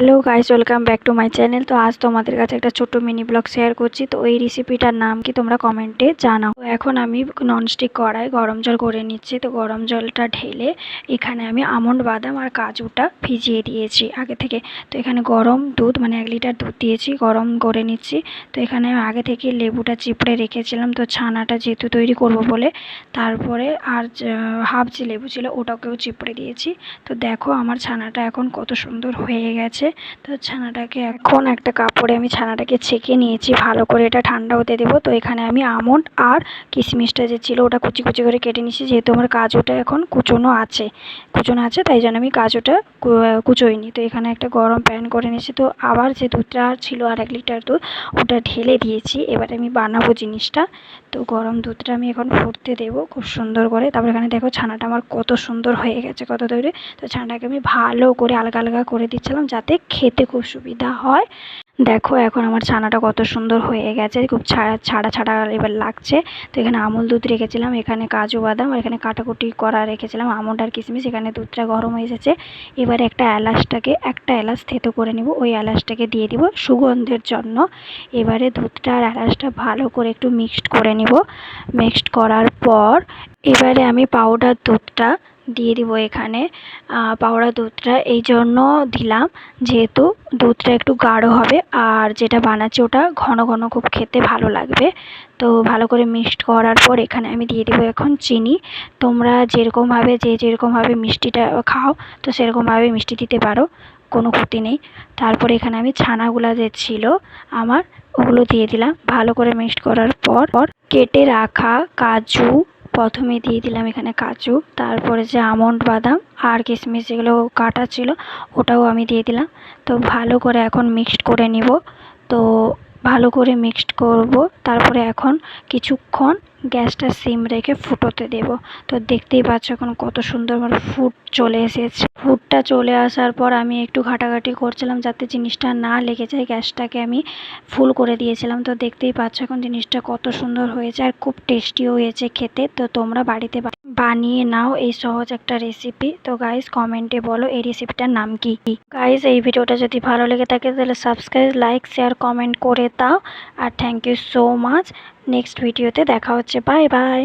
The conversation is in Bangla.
Hello guys welcome back to my channel তো আজ তোমাদের কাছে একটা ছোট্ট মিনি ব্লগ শেয়ার করছি। তো এই রেসিপিটার নাম কি তোমরা কমেন্টে জানাও। তো এখন আমি ননস্টিক কড়াই গরম জল করে নিচ্ছি। তো গরম জলটা ঢেলে এখানে আমি আমন্ড বাদাম আর কাজুটা ভিজিয়ে দিয়েছি আগে থেকে। তো এখানে গরম দুধ মানে এক লিটার দুধ দিয়েছি, গরম করে নিচ্ছি। তো এখানে আমি আগে থেকে লেবুটা চিপড়ে রেখেছিলাম। তো ছানাটা যেহেতু তৈরি করব বলে, তারপরে আর হাফ যে লেবু ছিল, ওটাকেও চিপড়ে দিয়েছি। তো দেখো আমার ছানাটা এখন কত সুন্দর হয়ে গেছে। তো ছানাটাকে এখন একটা কাপড়ে আমি ছানাটাকে ছেঁকে নিয়েছি, ভালো করে এটা ঠান্ডা হতে দেবো। তো এখানে আমি আমন্ড আর কিশমিশটা যে ছিল ওটা কুচি কুচি করে কেটে নিয়েছি, যেহেতু আমার কাজুটা এখন কুচোনো আছে কুচোনো আছে, তাই জন্য আমি কাজুটা কুচোইনি। তো এখানে একটা গরম প্যান করে নিয়েছি, তো আবার যে দুধটা ছিল আর এক লিটার দুধ, ওটা ঢেলে দিয়েছি। এবার আমি বানাবো জিনিসটা। তো গরম দুধটা আমি এখন ফুটতে দেবো খুব সুন্দর করে। তারপর এখানে দেখো ছানাটা আমার কত সুন্দর হয়ে গেছে, কত তৈরি। তো ছানাটাকে আমি ভালো করে আলগা আলগা করে দিচ্ছিলাম, যাতে খেতে খুব সুবিধা হয়। দেখো এখন আমার ছানাটা কত সুন্দর হয়ে গেছে, খুব ছাড়া ছাড়া ছাড়া এবার লাগছে। তো এখানে আমুল দুধ রেখেছিলাম, এখানে কাজু বাদাম আর এখানে কাটাকুটি করা রেখেছিলাম আমন্ড আর কিশমিশ, এখানে দুধটা গরম হয়ে এসেছে। এবারে একটা এলাচটাকে, একটা এলাচ থেতো করে নিব, ওই এলাচটাকে দিয়ে দিব সুগন্ধের জন্য। এবারে দুধটা আর এলাচটা ভালো করে একটু মিক্সড করে নিব। মিক্সড করার পর এবারে আমি পাউডার দুধটা দিয়ে দিব এখানে। পাউডার দুধটা এই জন্য দিলাম, যেহেতু দুধটা একটু গাঢ় হবে আর যেটা বানাচ্ছি ওটা ঘন ঘন খুব খেতে ভালো লাগবে। তো ভালো করে মিক্সড করার পর এখানে আমি দিয়ে দেবো এখন চিনি। তোমরা যেরকমভাবে, যে যেরকমভাবে মিষ্টিটা খাও, তো সেরকমভাবে মিষ্টি দিতে পারো, কোনো ক্ষতি নেই। তারপরে এখানে আমি ছানাগুলা যে ছিল আমার, ওগুলো দিয়ে দিলাম। ভালো করে মিক্সড করার পর পর কেটে রাখা কাজু প্রথমে দিয়ে দিলাম এখানে কাজু, তারপরে যে আমন্ড বাদাম আর কিশমিশ যেগুলো কাটা ছিল, ওটাও আমি দিয়ে দিলাম। তো ভালো করে এখন মিক্সড করে নিব। তো ভালো করে মিক্সড করব। তারপরে এখন কিছুক্ষণ গ্যাসটা সিম রেখে ফুটোতে দেব। তো দেখতেই পাচ্ছ এখন কত সুন্দর ফুট চলে এসেছে। ফুটটা চলে আসার পর আমি একটু ঘাটাঘাটি করছিলাম যাতে জিনিসটা না লেগে যায়। গ্যাসটাকে আমি ফুল করে দিয়েছিলাম। তো দেখতেই পাচ্ছ এখন জিনিসটা কত সুন্দর হয়েছে আর খুব টেস্টিও হয়েছে খেতে। তো তোমরা বাড়িতে বানিয়ে নাও এই সহজ একটা রেসিপি তো গাইজ কমেন্টে বলো এই রেসিপিটার নাম কি? গাইজ এই ভিডিওটা যদি ভালো লেগে থাকে তাহলে সাবস্ক্রাইব লাইক শেয়ার কমেন্ট করে দাও। আর thank you so much next ভিডিওতে দেখা হচ্ছে। Bye bye